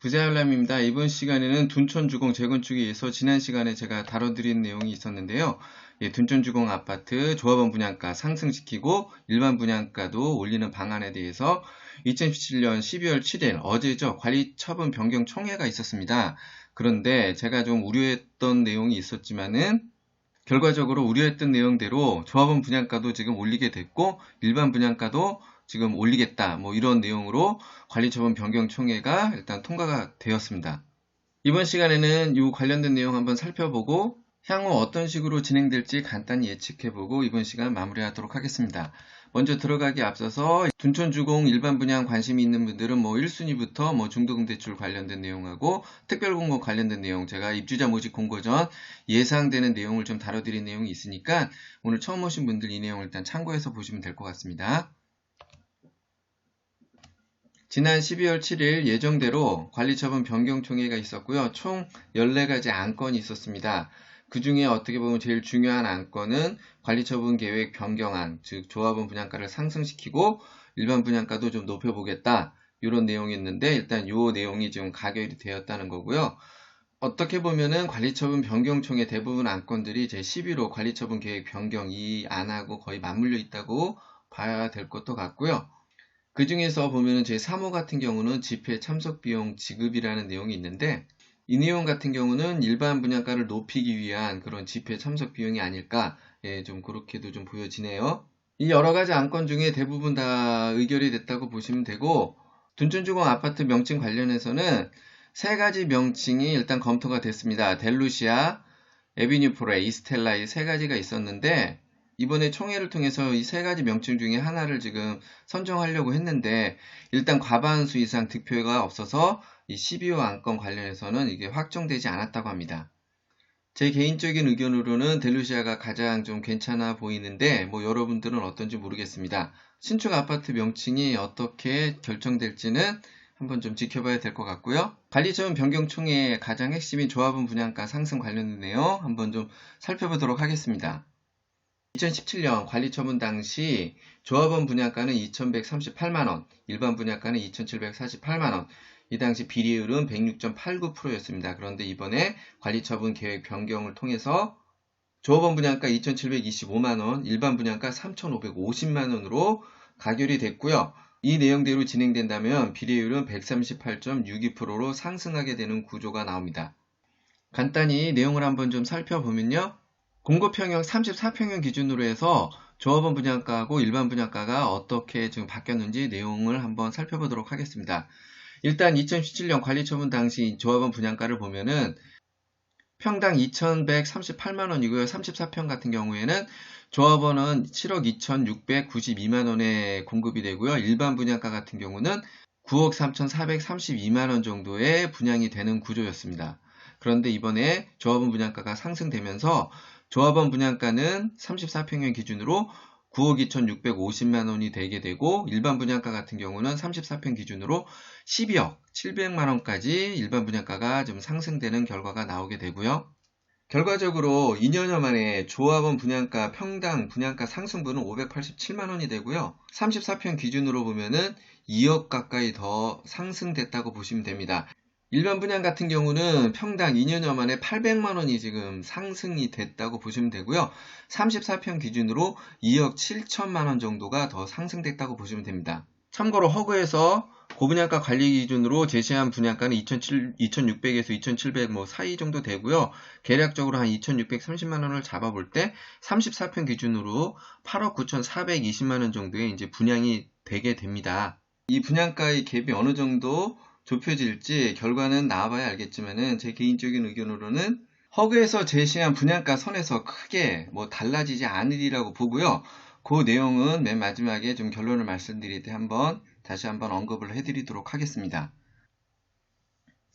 부자열람입니다. 이번 시간에는 둔촌주공 재건축에 의해서 지난 시간에 제가 다뤄드린 내용이 있었는데요. 예, 둔촌주공 아파트 조합원 분양가 상승시키고 일반 분양가도 올리는 방안에 대해서 2017년 12월 7일 어제죠. 관리처분 변경 총회가 있었습니다. 그런데 제가 좀 우려했던 내용이 있었지만은 결과적으로 우려했던 내용대로 조합원 분양가도 지금 올리게 됐고 일반 분양가도 지금 올리겠다 뭐 이런 내용으로 관리처분 변경 총회가 일단 통과가 되었습니다. 이번 시간에는 이 관련된 내용 한번 살펴보고 향후 어떤 식으로 진행될지 간단히 예측해보고 이번 시간 마무리하도록 하겠습니다. 먼저 들어가기 앞서서 둔촌주공 일반 분양 관심이 있는 분들은 뭐 1순위부터 뭐 중도금대출 관련된 내용하고 특별공고 관련된 내용 제가 입주자 모집 공고 전 예상되는 내용을 좀 다뤄드린 내용이 있으니까 오늘 처음 오신 분들 이 내용을 일단 참고해서 보시면 될 것 같습니다. 지난 12월 7일 예정대로 관리처분 변경 총회가 있었고요. 총 14가지 안건이 있었습니다. 그 중에 어떻게 보면 제일 중요한 안건은 관리처분 계획 변경안, 즉 조합원 분양가를 상승시키고 일반 분양가도 좀 높여보겠다. 이런 내용이 있는데 일단 이 내용이 지금 가결이 되었다는 거고요. 어떻게 보면은 관리처분 변경총회 대부분 안건들이 제 11호 관리처분 계획 변경 이 안하고 거의 맞물려 있다고 봐야 될 것도 같고요. 그 중에서 보면은 제 3호 같은 경우는 집회 참석 비용 지급이라는 내용이 있는데 이 내용 같은 경우는 일반 분양가를 높이기 위한 그런 집회 참석 비용이 아닐까 예, 좀 그렇게도 좀 보여지네요. 이 여러 가지 안건 중에 대부분 다 의결이 됐다고 보시면 되고 둔촌주공 아파트 명칭 관련해서는 세 가지 명칭이 일단 검토가 됐습니다. 델루시아, 에비뉴프레, 이스텔라 이 세 가지가 있었는데 이번에 총회를 통해서 이 세 가지 명칭 중에 하나를 지금 선정하려고 했는데 일단 과반수 이상 득표가 없어서 이 12호 안건 관련해서는 이게 확정되지 않았다고 합니다. 제 개인적인 의견으로는 델루시아가 가장 좀 괜찮아 보이는데 뭐 여러분들은 어떤지 모르겠습니다. 신축 아파트 명칭이 어떻게 결정될지는 한번 좀 지켜봐야 될 것 같고요. 관리처분 변경총회의 가장 핵심인 조합원 분양가 상승 내용 한번 좀 살펴보도록 하겠습니다. 2017년 관리 처분 당시 조합원 분양가는 2138만원, 일반 분양가는 2748만원, 이 당시 비리율은 106.89%였습니다. 그런데 이번에 관리 처분 계획 변경을 통해서 조합원 분양가 2725만원, 일반 분양가 3550만원으로 가결이 됐고요. 이 내용대로 진행된다면 비례율은 138.62%로 상승하게 되는 구조가 나옵니다. 간단히 내용을 한번 좀 살펴보면요. 공급평형 34평형 기준으로 해서 조합원 분양가하고 일반 분양가가 어떻게 지금 바뀌었는지 내용을 한번 살펴보도록 하겠습니다. 일단 2017년 관리 처분 당시 조합원 분양가를 보면은 평당 2,138만원이고요. 34평 같은 경우에는 조합원은 7억 2,692만원에 공급이 되고요. 일반 분양가 같은 경우는 9억 3,432만원 정도의 분양이 되는 구조였습니다. 그런데 이번에 조합원 분양가가 상승되면서 조합원 분양가는 34평형 기준으로 9억 2,650만 원이 되게 되고 일반 분양가 같은 경우는 34평 기준으로 12억 700만 원까지 일반 분양가가 좀 상승되는 결과가 나오게 되고요. 결과적으로 2년여 만에 조합원 분양가 평당 분양가 상승분은 587만 원이 되고요. 34평 기준으로 보면은 2억 가까이 더 상승됐다고 보시면 됩니다. 일반 분양 같은 경우는 평당 2년여 만에 800만 원이 지금 상승이 됐다고 보시면 되고요. 34평 기준으로 2억 7천만 원 정도가 더 상승됐다고 보시면 됩니다. 참고로 허그에서 고분양가 관리 기준으로 제시한 분양가는 2,600에서 2,700 뭐 사이 정도 되고요. 계략적으로 한 2,630만 원을 잡아볼 때 34평 기준으로 8억 9,420만 원 정도의 이제 분양이 되게 됩니다. 이 분양가의 갭이 어느 정도 좁혀질지 결과는 나와봐야 알겠지만은 제 개인적인 의견으로는 허그에서 제시한 분양가 선에서 크게 뭐 달라지지 않으리라고 보고요. 그 내용은 맨 마지막에 좀 결론을 말씀드릴 때 한번 다시 한번 언급을 해드리도록 하겠습니다.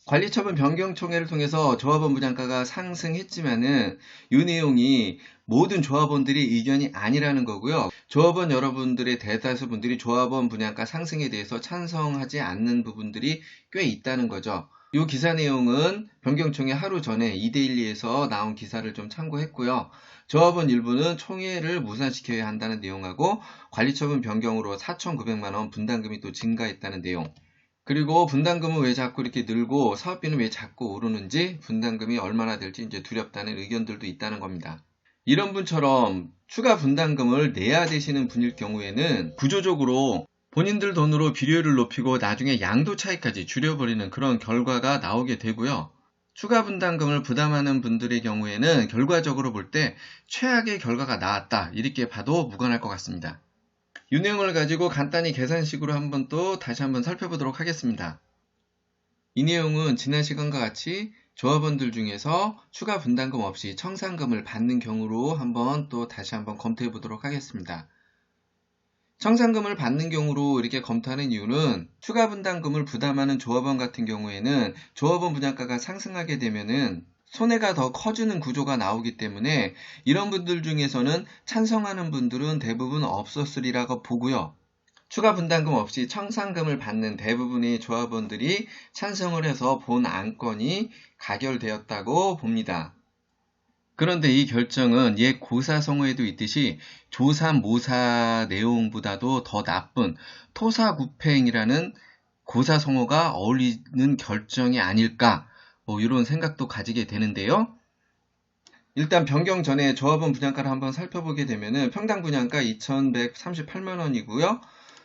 관리처분 변경 총회를 통해서 조합원 분양가가 상승했지만은 이 내용이 모든 조합원들이 의견이 아니라는 거고요. 조합원 여러분들의 대다수 분들이 조합원 분양가 상승에 대해서 찬성하지 않는 부분들이 꽤 있다는 거죠. 이 기사 내용은 변경총회 하루 전에 이데일리에서 나온 기사를 좀 참고했고요. 조합원 일부는 총회를 무산시켜야 한다는 내용하고 관리처분 변경으로 4,900만원 분담금이 또 증가했다는 내용 그리고 분담금은 왜 자꾸 이렇게 늘고 사업비는 왜 자꾸 오르는지 분담금이 얼마나 될지 이제 두렵다는 의견들도 있다는 겁니다. 이런 분처럼 추가 분담금을 내야 되시는 분일 경우에는 구조적으로 본인들 돈으로 비료율을 높이고 나중에 양도 차이까지 줄여버리는 그런 결과가 나오게 되고요. 추가 분담금을 부담하는 분들의 경우에는 결과적으로 볼 때 최악의 결과가 나왔다 이렇게 봐도 무관할 것 같습니다. 이 내용을 가지고 간단히 계산식으로 한번 또 다시 한번 살펴보도록 하겠습니다. 이 내용은 지난 시간과 같이 조합원들 중에서 추가 분담금 없이 청산금을 받는 경우로 한번 또 다시 한번 검토해 보도록 하겠습니다. 청산금을 받는 경우로 이렇게 검토하는 이유는 추가 분담금을 부담하는 조합원 같은 경우에는 조합원 분양가가 상승하게 되면은 손해가 더 커지는 구조가 나오기 때문에 이런 분들 중에서는 찬성하는 분들은 대부분 없었으리라고 보고요. 추가 분담금 없이 청산금을 받는 대부분의 조합원들이 찬성을 해서 본 안건이 가결되었다고 봅니다. 그런데 이 결정은 옛 고사성어에도 있듯이 조사모사 내용보다도 더 나쁜 토사구팽이라는 고사성어가 어울리는 결정이 아닐까 뭐 이런 생각도 가지게 되는데요. 일단 변경 전에 조합원 분양가를 한번 살펴보게 되면은 평당 분양가 2,138만 원이고요.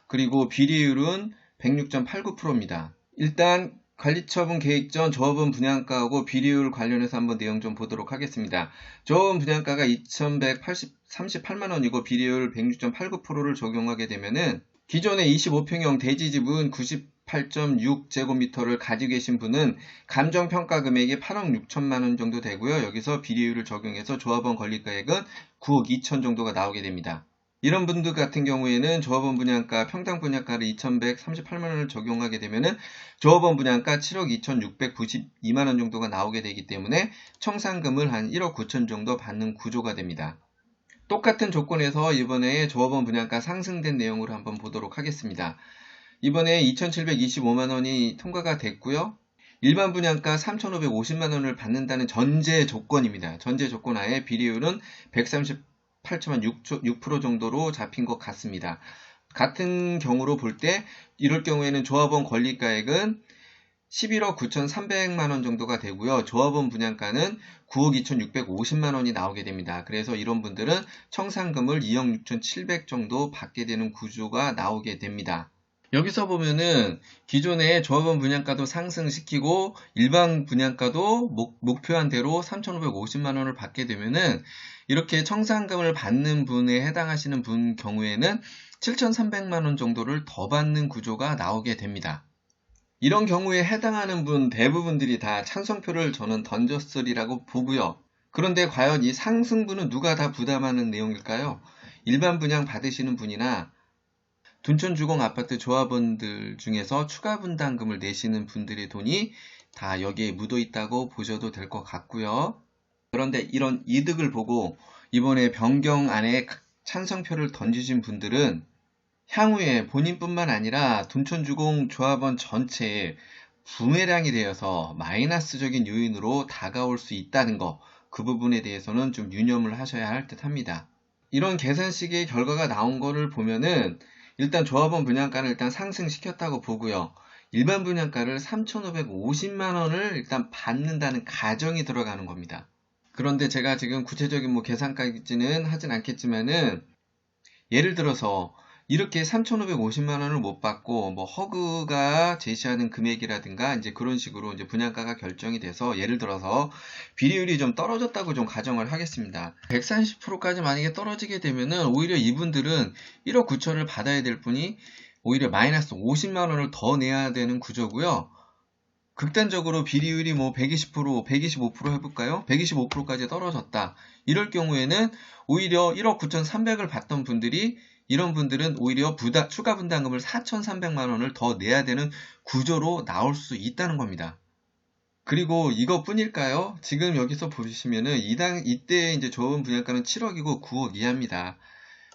그리고 비리율은 106.89%입니다. 일단 관리처분 계획 전 조합원 분양가하고 비리율 관련해서 한번 내용 좀 보도록 하겠습니다. 조합원 분양가가 2,138만 원이고 비리율 106.89%를 적용하게 되면은 기존의 25평형 대지집은 98.6제곱미터를 가지고 계신 분은 감정평가 금액이 8억 6천만 원 정도 되고요. 여기서 비리율을 적용해서 조합원 권리가액은 9억 2천 정도가 나오게 됩니다. 이런 분들 같은 경우에는 조합원 분양가, 평당 분양가를 2,138만 원을 적용하게 되면은 조합원 분양가 7억 2,692만 원 정도가 나오게 되기 때문에 청산금을 한 1억 9천 정도 받는 구조가 됩니다. 똑같은 조건에서 이번에 조합원 분양가 상승된 내용으로 한번 보도록 하겠습니다. 이번에 2,725만 원이 통과가 됐고요. 일반 분양가 3,550만 원을 받는다는 전제 조건입니다. 전제 조건 하에 비리율은 138.6% 정도로 잡힌 것 같습니다. 같은 경우로 볼 때 이럴 경우에는 조합원 권리가액은 11억 9,300만 원 정도가 되고요. 조합원 분양가는 9억 2,650만 원이 나오게 됩니다. 그래서 이런 분들은 청산금을 2억 6,700 정도 받게 되는 구조가 나오게 됩니다. 여기서 보면은 기존의 조합원 분양가도 상승시키고 일반 분양가도 목, 목표한 대로 3,550만 원을 받게 되면은 이렇게 청산금을 받는 분에 해당하시는 분 경우에는 7,300만 원 정도를 더 받는 구조가 나오게 됩니다. 이런 경우에 해당하는 분 대부분들이 다 찬성표를 저는 던졌으리라고 보고요. 그런데 과연 이 상승분은 누가 다 부담하는 내용일까요? 일반 분양 받으시는 분이나 둔촌주공 아파트 조합원들 중에서 추가 분담금을 내시는 분들의 돈이 다 여기에 묻어 있다고 보셔도 될 것 같고요. 그런데 이런 이득을 보고 이번에 변경 안에 찬성표를 던지신 분들은 향후에 본인뿐만 아니라 둔촌주공 조합원 전체에 부매량이 되어서 마이너스적인 요인으로 다가올 수 있다는 거, 그 부분에 대해서는 좀 유념을 하셔야 할 듯 합니다. 이런 계산식의 결과가 나온 거를 보면은 일단 조합원 분양가를 일단 상승시켰다고 보고요. 일반 분양가를 3,550만 원을 일단 받는다는 가정이 들어가는 겁니다. 그런데 제가 지금 구체적인 뭐 계산까지는 하진 않겠지만은 예를 들어서 이렇게 3,550만 원을 못 받고 뭐 허그가 제시하는 금액이라든가 이제 그런 식으로 이제 분양가가 결정이 돼서 예를 들어서 비리율이 좀 떨어졌다고 좀 가정을 하겠습니다. 130%까지 만약에 떨어지게 되면은 오히려 이분들은 1억 9천을 받아야 될 분이 오히려 마이너스 50만 원을 더 내야 되는 구조고요. 극단적으로 비리율이 뭐 120%, 125% 해볼까요? 125%까지 떨어졌다. 이럴 경우에는 오히려 1억 9,300을 받던 분들이 이런 분들은 오히려 부다, 추가 분담금을 4,300만 원을 더 내야 되는 구조로 나올 수 있다는 겁니다. 그리고 이것뿐일까요? 지금 여기서 보시면은 이당 이때 이제 조합원 분양가는 7억이고 9억 이하입니다.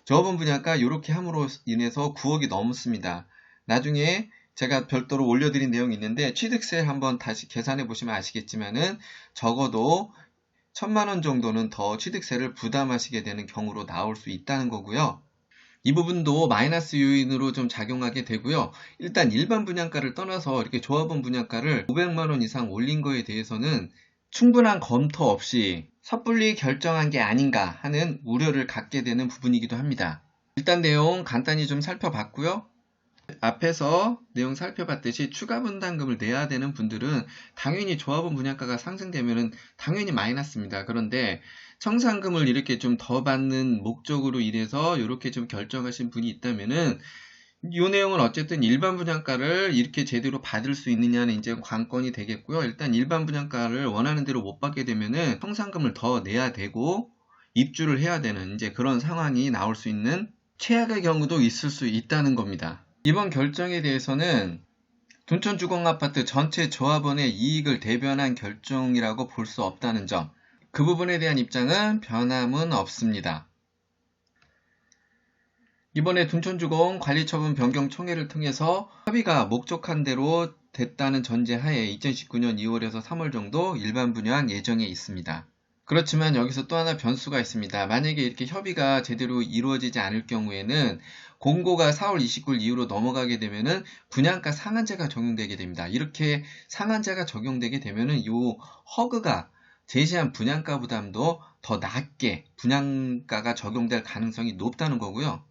조합원 분양가 이렇게 함으로 인해서 9억이 넘습니다. 나중에 제가 별도로 올려드린 내용이 있는데 취득세 한번 다시 계산해 보시면 아시겠지만은 적어도 천만 원 정도는 더 취득세를 부담하시게 되는 경우로 나올 수 있다는 거고요. 이 부분도 마이너스 요인으로 좀 작용하게 되고요. 일단 일반 분양가를 떠나서 이렇게 조합원 분양가를 500만원 이상 올린 거에 대해서는 충분한 검토 없이 섣불리 결정한 게 아닌가 하는 우려를 갖게 되는 부분이기도 합니다. 일단 내용 간단히 좀 살펴봤고요. 앞에서 내용 살펴봤듯이 추가 분담금을 내야 되는 분들은 당연히 조합원 분양가가 상승되면 당연히 마이너스입니다. 그런데 청산금을 이렇게 좀 더 받는 목적으로 인해서 이렇게 좀 결정하신 분이 있다면은 이 내용은 어쨌든 일반 분양가를 이렇게 제대로 받을 수 있느냐는 이제 관건이 되겠고요. 일단 일반 분양가를 원하는 대로 못 받게 되면은 청산금을 더 내야 되고 입주를 해야 되는 이제 그런 상황이 나올 수 있는 최악의 경우도 있을 수 있다는 겁니다. 이번 결정에 대해서는 둔촌주공아파트 전체 조합원의 이익을 대변한 결정이라고 볼 수 없다는 점. 그 부분에 대한 입장은 변함은 없습니다. 이번에 둔촌주공 관리처분 변경 총회를 통해서 협의가 목적한 대로 됐다는 전제하에 2019년 2월에서 3월 정도 일반 분양 예정에 있습니다. 그렇지만 여기서 또 하나 변수가 있습니다. 만약에 이렇게 협의가 제대로 이루어지지 않을 경우에는 공고가 4월 29일 이후로 넘어가게 되면은 분양가 상한제가 적용되게 됩니다. 이렇게 상한제가 적용되게 되면은 이 허그가 제시한 분양가 부담도 더 낮게 분양가가 적용될 가능성이 높다는 거고요.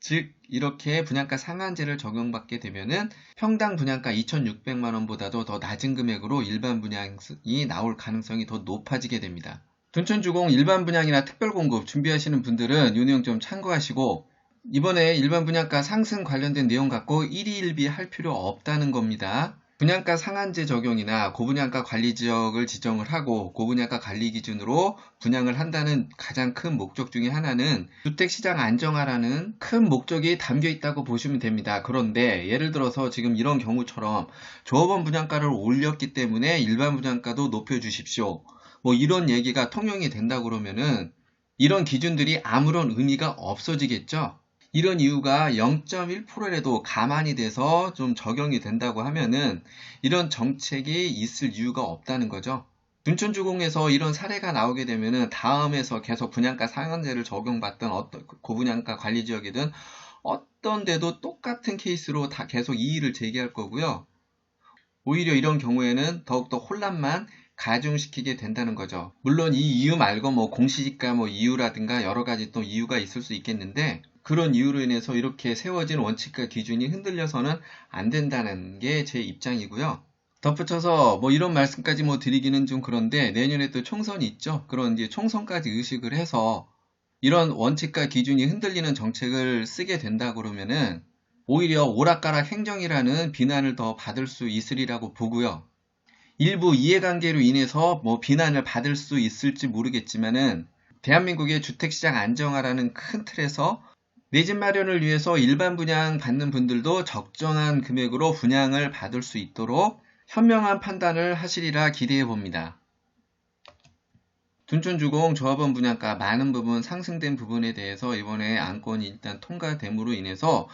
즉 이렇게 분양가 상한제를 적용받게 되면은 평당 분양가 2,600만 원보다도 더 낮은 금액으로 일반 분양이 나올 가능성이 더 높아지게 됩니다. 둔촌주공 일반 분양이나 특별 공급 준비하시는 분들은 이 내용 좀 참고하시고 이번에 일반 분양가 상승 관련된 내용 갖고 1위 1비 할 필요 없다는 겁니다. 분양가 상한제 적용이나 고분양가 관리 지역을 지정을 하고 고분양가 관리 기준으로 분양을 한다는 가장 큰 목적 중에 하나는 주택시장 안정화라는 큰 목적이 담겨 있다고 보시면 됩니다. 그런데 예를 들어서 지금 이런 경우처럼 조합원 분양가를 올렸기 때문에 일반 분양가도 높여주십시오. 뭐 이런 얘기가 통용이 된다 그러면은 이런 기준들이 아무런 의미가 없어지겠죠. 이런 이유가 0.1%라도 가만히 돼서 좀 적용이 된다고 하면은 이런 정책이 있을 이유가 없다는 거죠. 둔촌주공에서 이런 사례가 나오게 되면은 다음에서 계속 분양가 상한제를 적용받던 어떤 고분양가 관리 지역이든 어떤 데도 똑같은 케이스로 다 계속 이의를 제기할 거고요. 오히려 이런 경우에는 더욱더 혼란만 가중시키게 된다는 거죠. 물론 이 이유 말고 뭐 공시지가 뭐 이유라든가 여러 가지 또 이유가 있을 수 있겠는데 그런 이유로 인해서 이렇게 세워진 원칙과 기준이 흔들려서는 안 된다는 게 제 입장이고요. 덧붙여서 뭐 이런 말씀까지 뭐 드리기는 좀 그런데 내년에 또 총선이 있죠. 그런 이제 총선까지 의식을 해서 이런 원칙과 기준이 흔들리는 정책을 쓰게 된다 그러면은 오히려 오락가락 행정이라는 비난을 더 받을 수 있으리라고 보고요. 일부 이해관계로 인해서 뭐 비난을 받을 수 있을지 모르겠지만은 대한민국의 주택시장 안정화라는 큰 틀에서 내 집 마련을 위해서 일반 분양 받는 분들도 적정한 금액으로 분양을 받을 수 있도록 현명한 판단을 하시리라 기대해 봅니다. 둔촌주공 조합원 분양가 많은 부분 상승된 부분에 대해서 이번에 안건이 일단 통과됨으로 인해서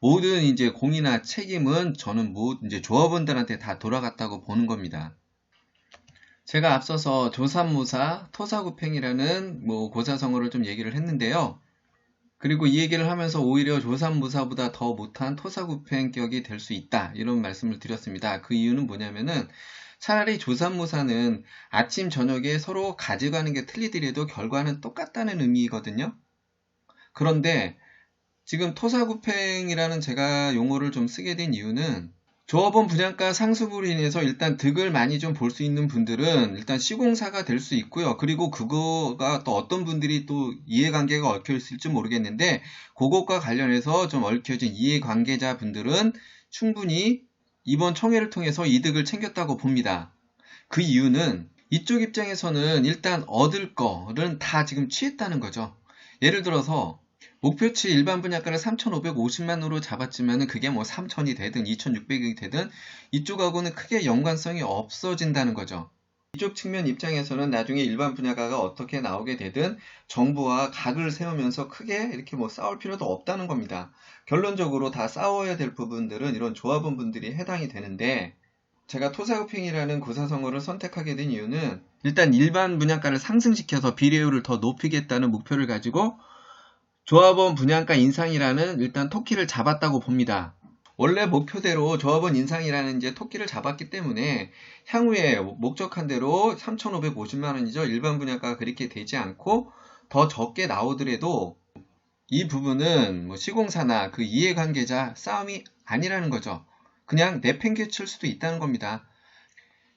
모든 이제 공이나 책임은 저는 모 이제 조합원들한테 다 돌아갔다고 보는 겁니다. 제가 앞서서 조삼무사 토사구팽이라는 뭐 고사성어를 좀 얘기를 했는데요. 그리고 이 얘기를 하면서 오히려 조삼무사보다 더 못한 토사구팽격이 될 수 있다. 이런 말씀을 드렸습니다. 그 이유는 뭐냐면은 차라리 조삼무사는 아침, 저녁에 서로 가져가는 게 틀리더라도 결과는 똑같다는 의미거든요. 그런데 지금 토사구팽이라는 제가 용어를 좀 쓰게 된 이유는 조합원 분양가 상승으로 인해서 일단 득을 많이 좀 볼 수 있는 분들은 일단 시공사가 될 수 있고요. 그리고 그거가 또 어떤 분들이 또 이해관계가 얽혀 있을지 모르겠는데 그것과 관련해서 좀 얽혀진 이해관계자 분들은 충분히 이번 총회를 통해서 이득을 챙겼다고 봅니다. 그 이유는 이쪽 입장에서는 일단 얻을 거는 다 지금 취했다는 거죠. 예를 들어서 목표치 일반 분양가를 3,550만으로 잡았지만 그게 뭐 3,000이 되든 2,600이 되든 이쪽하고는 크게 연관성이 없어진다는 거죠. 이쪽 측면 입장에서는 나중에 일반 분야가가 어떻게 나오게 되든 정부와 각을 세우면서 크게 이렇게 뭐 싸울 필요도 없다는 겁니다. 결론적으로 다 싸워야 될 부분들은 이런 조합원 분들이 해당이 되는데 제가 토사구팽이라는 구사성어를 선택하게 된 이유는 일단 일반 분양가를 상승시켜서 비례율을 더 높이겠다는 목표를 가지고 조합원 분양가 인상이라는 일단 토끼를 잡았다고 봅니다. 원래 목표대로 조합원 인상이라는 이제 토끼를 잡았기 때문에 향후에 목적한 대로 3,550만 원이죠. 일반 분양가가 그렇게 되지 않고 더 적게 나오더라도 이 부분은 뭐 시공사나 그 이해관계자 싸움이 아니라는 거죠. 그냥 내팽개칠 수도 있다는 겁니다.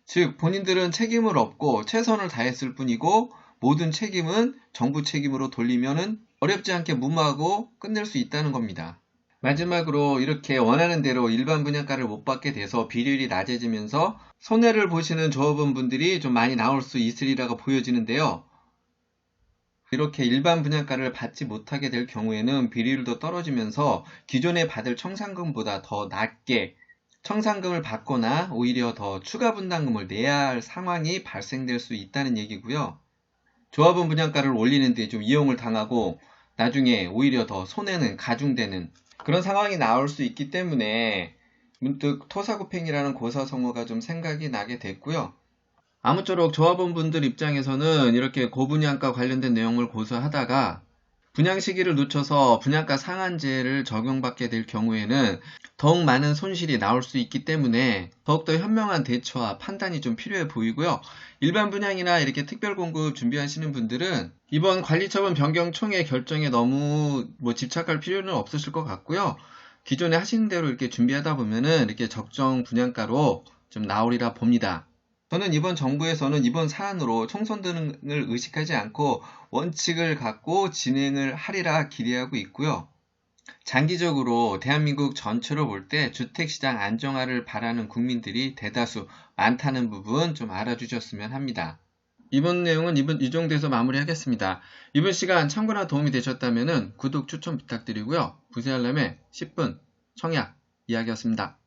즉 본인들은 책임을 없고 최선을 다했을 뿐이고 모든 책임은 정부 책임으로 돌리면은 어렵지 않게 무마하고 끝낼 수 있다는 겁니다. 마지막으로 이렇게 원하는 대로 일반 분양가를 못 받게 돼서 비율이 낮아지면서 손해를 보시는 조합원 분들이 좀 많이 나올 수 있으리라고 보여지는데요. 이렇게 일반 분양가를 받지 못하게 될 경우에는 비율도 떨어지면서 기존에 받을 청산금보다 더 낮게 청산금을 받거나 오히려 더 추가 분담금을 내야 할 상황이 발생될 수 있다는 얘기고요. 조합원 분양가를 올리는 데 좀 이용을 당하고 나중에 오히려 더 손해는 가중되는 그런 상황이 나올 수 있기 때문에 문득 토사구팽이라는 고사성어가 좀 생각이 나게 됐고요. 아무쪼록 조합원 분들 입장에서는 이렇게 고분양가 관련된 내용을 고수하다가 분양 시기를 늦춰서 분양가 상한제를 적용받게 될 경우에는 더욱 많은 손실이 나올 수 있기 때문에 더욱더 현명한 대처와 판단이 좀 필요해 보이고요. 일반 분양이나 이렇게 특별 공급 준비하시는 분들은 이번 관리처분 변경 총회 결정에 너무 뭐 집착할 필요는 없으실 것 같고요. 기존에 하시는 대로 이렇게 준비하다 보면은 이렇게 적정 분양가로 좀 나오리라 봅니다. 저는 이번 정부에서는 이번 사안으로 총선 등을 의식하지 않고 원칙을 갖고 진행을 하리라 기대하고 있고요. 장기적으로 대한민국 전체로 볼 때 주택시장 안정화를 바라는 국민들이 대다수 많다는 부분 좀 알아주셨으면 합니다. 이번 내용은 이번 이 정도에서 마무리하겠습니다. 이번 시간 참고나 도움이 되셨다면 구독 추천 부탁드리고요. 부세알람의 10분 청약 이야기였습니다.